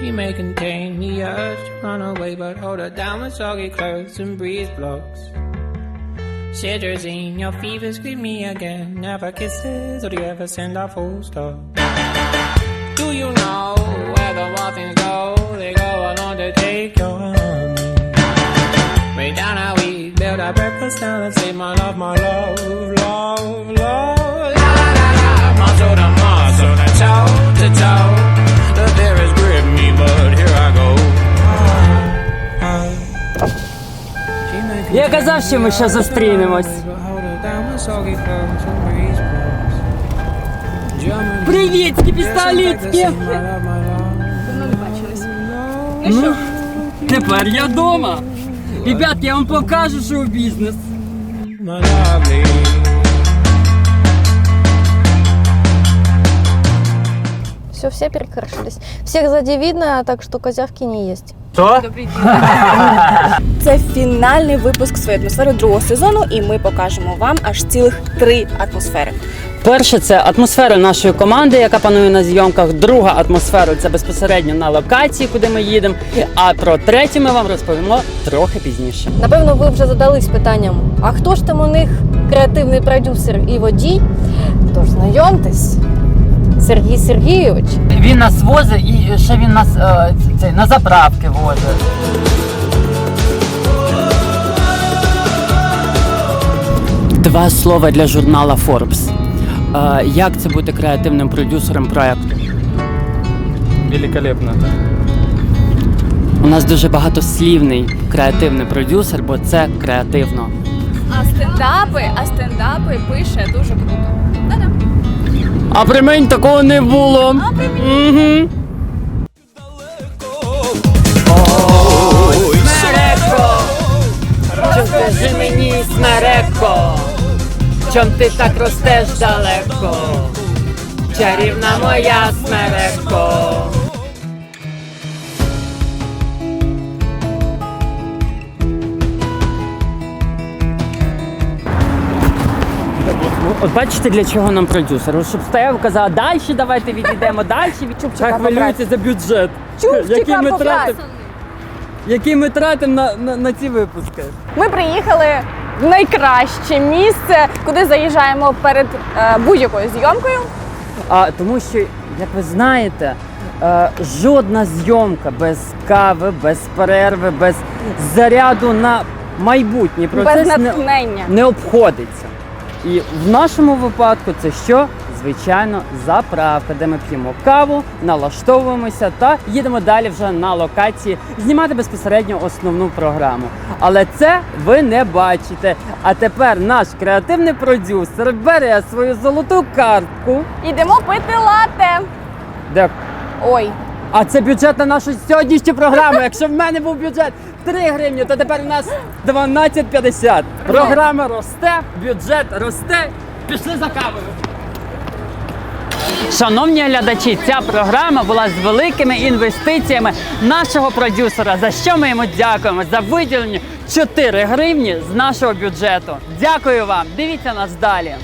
She may contain the urge to run away, but hold her down with soggy clothes and breeze blocks. Cetirizine, your fever scream me again. Never kisses, or do you ever send a full stop? Do you know where the muffins go? They go along to take your honey. Way down how we build our breakfast down and say, my love, my love, love, love. Toe to toe. The fear has gripped me, but here I go. Я казав, що ми ще зустрінемось. Привітки, пістолетки! Ну, тепер я вдома. Ребят, я вам покажу шоу-бізнес. Все, все перекрашились. Всех сзади видно, так что козявки не есть. Що? Це фінальний випуск своєї атмосфери другого сезону, і ми покажемо вам аж цілих три атмосфери. Перше, це атмосфера нашої команди, яка панує на зйомках. Друга атмосфера це безпосередньо на локації, куди ми їдемо. А про третю ми вам розповімо трохи пізніше. Напевно, ви вже задались питанням: а хто ж там у них креативний продюсер і водій? Тож знайомтесь, Сергій Сергійович. Він нас возить і ще він нас е, це, на заправки возить. Два слова для журнала Forbes. Е, як це бути креативним продюсером проекту? Великолепно. У нас дуже багатослівний креативний продюсер, бо це креативно. А стендапи, а стендапи пише дуже круто. А при мені такого не було. Угу. Смереко! Чом скажи мені, смереко? Чом ти так ростеш далеко? Чарівна моя смереко. От бачите, для чого нам продюсер? От Щоб стояв і казав, далі давайте відійдемо, далі від Чубчика хвилюється за бюджет. Чубчика який ми поправь. тратимо, який ми тратимо на, на, на ці випуски. Ми приїхали в найкраще місце, куди заїжджаємо перед е, будь-якою зйомкою. А, тому що, як ви знаєте, е, жодна зйомка без кави, без перерви, без заряду на майбутній процес Без не, не обходиться. І в нашому випадку це що? Звичайно, заправка, де ми п'ємо каву, налаштовуємося та їдемо далі вже на локації знімати безпосередньо основну програму. Але це ви не бачите. А тепер наш креативний продюсер бере свою золоту картку. Ідемо пити лате. Де Ой, а це бюджет на нашу сьогоднішню програму. Якщо в мене був бюджет 3 гривні, то тепер у нас 12,50. Програма росте, бюджет росте. Пішли за кавою. Шановні глядачі, ця програма була з великими інвестиціями нашого продюсера, за що ми йому дякуємо за виділення 4 гривні з нашого бюджету. Дякую вам. Дивіться нас далі.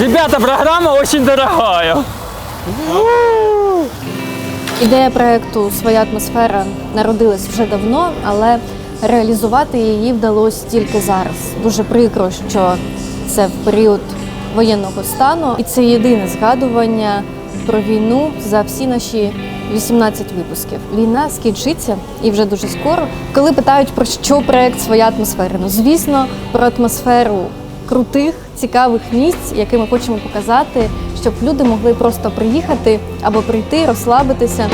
Ребята, програма дуже дорогая. Ідея проекту Своя атмосфера народилась вже давно, але реалізувати її вдалося тільки зараз. Дуже прикро, що це в період воєнного стану, і це єдине згадування про війну за всі наші 18 випусків. Війна скінчиться і вже дуже скоро. Коли питають про що проект своя атмосфера, ну звісно, про атмосферу крутих, цікавих місць, які ми хочемо показати, щоб люди могли просто приїхати або прийти, розслабитися.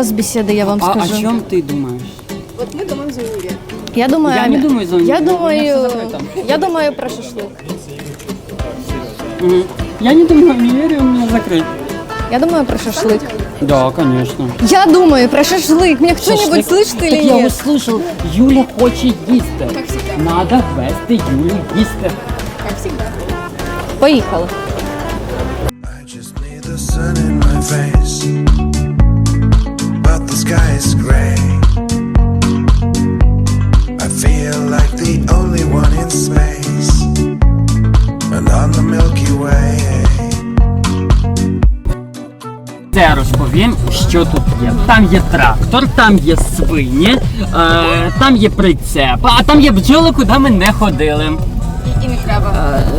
вас бесіда, я вам А скажу. о чому ти думаєш? От ми думаємо за універ. Я думаю, Я не думаю за я універ, у мене думаю, все закрито. я думаю про шашлик. Мгм. Я не думаю, не верю, у меня закрыт. Я думаю про шашлик. Да, конечно. Я думаю про шашлик. Меня кто-нибудь слышит так или я нет? услышал, Юля хоче їсти. Надо вести Юлю їсти. Поїхали. I just need the sun in my face. Sky is gray. I feel like the only one in space. And on the Milky Way. Це розповім, що тут є. Там є трактор, там є свині, е, там є прицеп, а там є бджоли, куди ми не ходили. І не треба.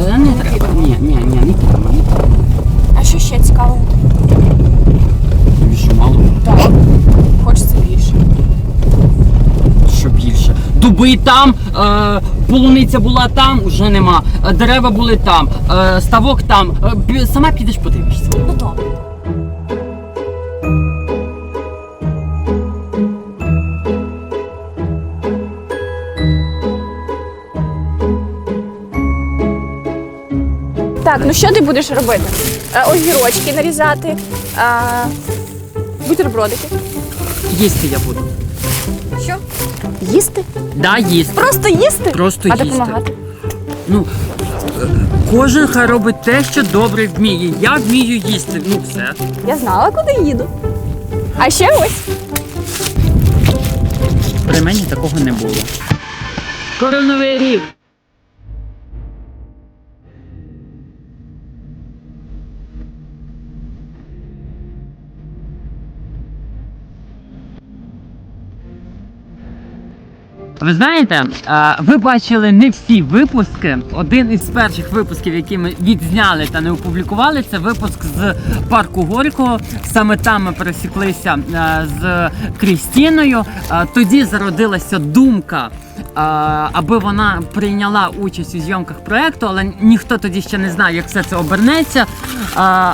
Е, не треба. Ні, ні, ні, не треба. Не треба. А що ще цікаво? Що мало? Так. Хочеться більше. Що більше. Дуби там, е, полуниця була там, уже нема. Е, Дерева були там, е, ставок там. Е, бі- сама підеш подивишся. Ну добре. Так, ну що ти будеш робити? Е, Огірочки нарізати, е, бутербродики. Їсти я буду. Що? Їсти? Да, їсти. Просто їсти? Просто а їсти. допомагати? Ну, кожен хай робить те, що добре вміє. Я вмію їсти. Ну все. Я знала, куди їду. А ще ось. При мені такого не було. Скоро новий рік. Ви знаєте, ви бачили не всі випуски. Один із перших випусків, які ми відзняли та не опублікували, це випуск з парку Горького. Саме там ми пересіклися з Крістіною. Тоді зародилася думка. А, Аби вона прийняла участь у зйомках проекту, але ніхто тоді ще не знає, як все це обернеться.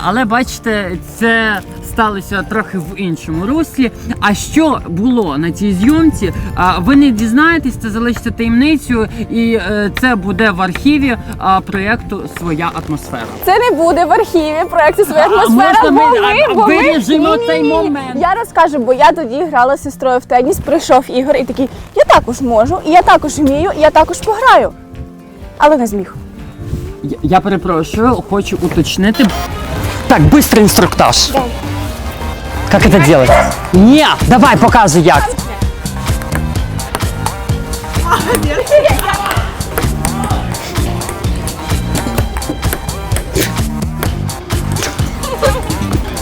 Але бачите, це сталося трохи в іншому руслі. А що було на цій зйомці? Ви не дізнаєтесь, це залишиться таємницею, і е, це буде в архіві а, проєкту Своя атмосфера. Це не буде в архіві проекту своя А, атмосфера. можна бо ми, а, бо ми- виріжемо Ні-ні-ні. цей момент? Я розкажу, бо я тоді грала з сестрою в теніс, прийшов Ігор і такий, я також можу, і я також вмію, і я також пограю. Але не зміг. Я, я перепрошую, хочу уточнити. Так, быстрый инструктаж. Как это делать? Не, давай показывай як.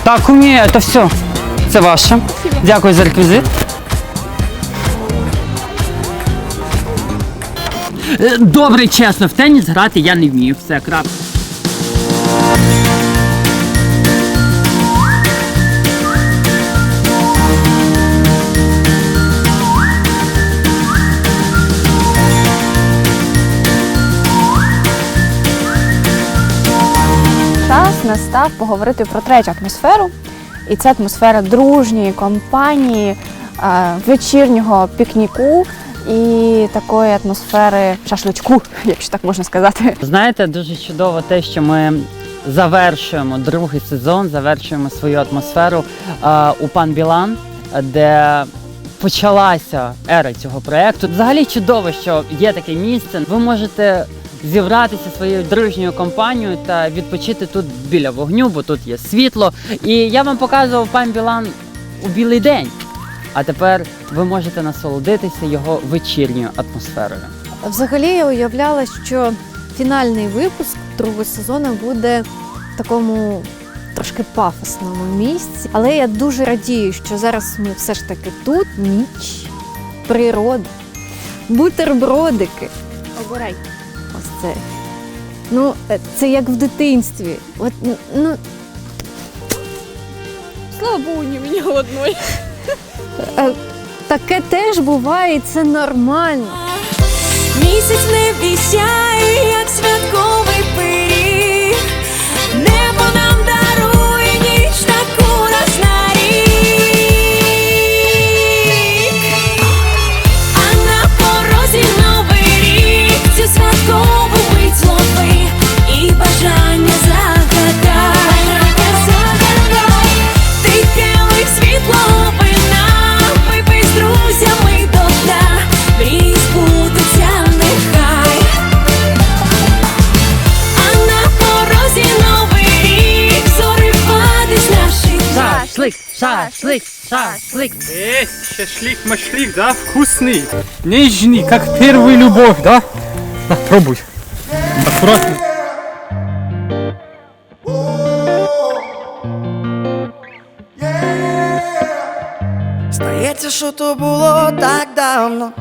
Так, умею, это все. Це ваше. Дякую за реквізит. Добре, чесно, в теніс грати я не вмію. Все, крапка. Час настав поговорити про третю атмосферу. І це атмосфера дружньої компанії, е, вечірнього пікніку і такої атмосфери шашличку, якщо так можна сказати. Знаєте, дуже чудово те, що ми завершуємо другий сезон, завершуємо свою атмосферу е, у пан Білан, де почалася ера цього проекту. Взагалі чудово, що є таке місце. Ви можете зібратися своєю дружньою компанією та відпочити тут біля вогню, бо тут є світло. І я вам показував пан Білан у білий день. А тепер ви можете насолодитися його вечірньою атмосферою. Взагалі я уявляла, що фінальний випуск другого сезону буде в такому трошки пафосному місці. Але я дуже радію, що зараз ми все ж таки тут ніч, природа, бутербродики. Обирай. Ось це. Ну, е, це як в дитинстві. От, ну, Слава Богу, не мені одної. Е, таке теж буває, і це нормально. Місяць не вісяє, як святковий пиріг. Шашлик, шашлик. Есть шашлик, машлик, да, вкусный, нежный, как первая любовь, да? На, пробуй. Аккуратно. Здається, що то було так давно,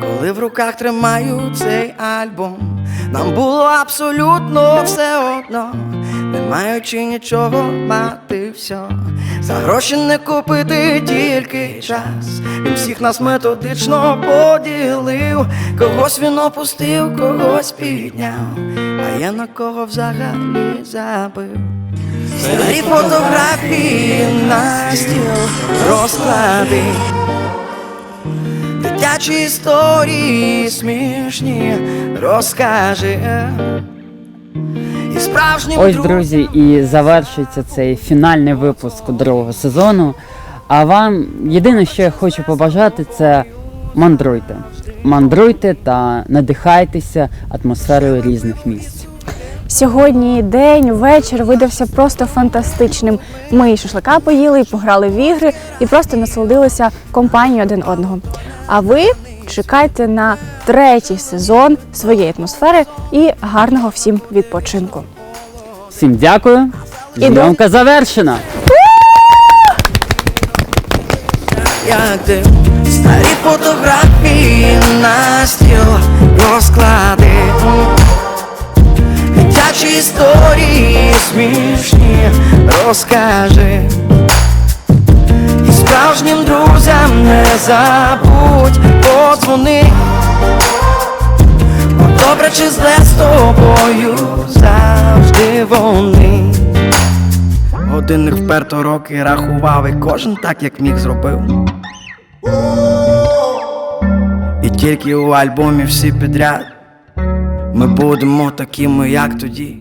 коли в руках тримаю цей альбом. Нам було абсолютно все одно, не маючи нічого мати все. За гроші не купити тільки час. Він всіх нас методично поділив, когось він опустив, когось підняв, а я на кого взагалі забив. Старі фотографії на стіл розклади, дитячі історії смішні розкажи. І справжнім Ось, друзі, і завершується цей фінальний випуск другого сезону. А вам єдине, що я хочу побажати, це мандруйте. Мандруйте та надихайтеся атмосферою різних місць. Сьогодні день, вечір видався просто фантастичним. Ми і шашлика поїли, і пограли в ігри, і просто насолодилися компанією один одного. А ви чекайте на третій сезон своєї атмосфери і гарного всім відпочинку. Всім дякую. Іду. Зйомка завершена. як дим Старі фотографії на стіл розклади Дитячі історії смішні розкажи І справжнім друзям не забудь подзвони добре чи зле з тобою завжди вони Годинник вперто роки рахував, і кожен так, як міг зробив. І тільки у альбомі всі підряд ми будемо такими, як тоді.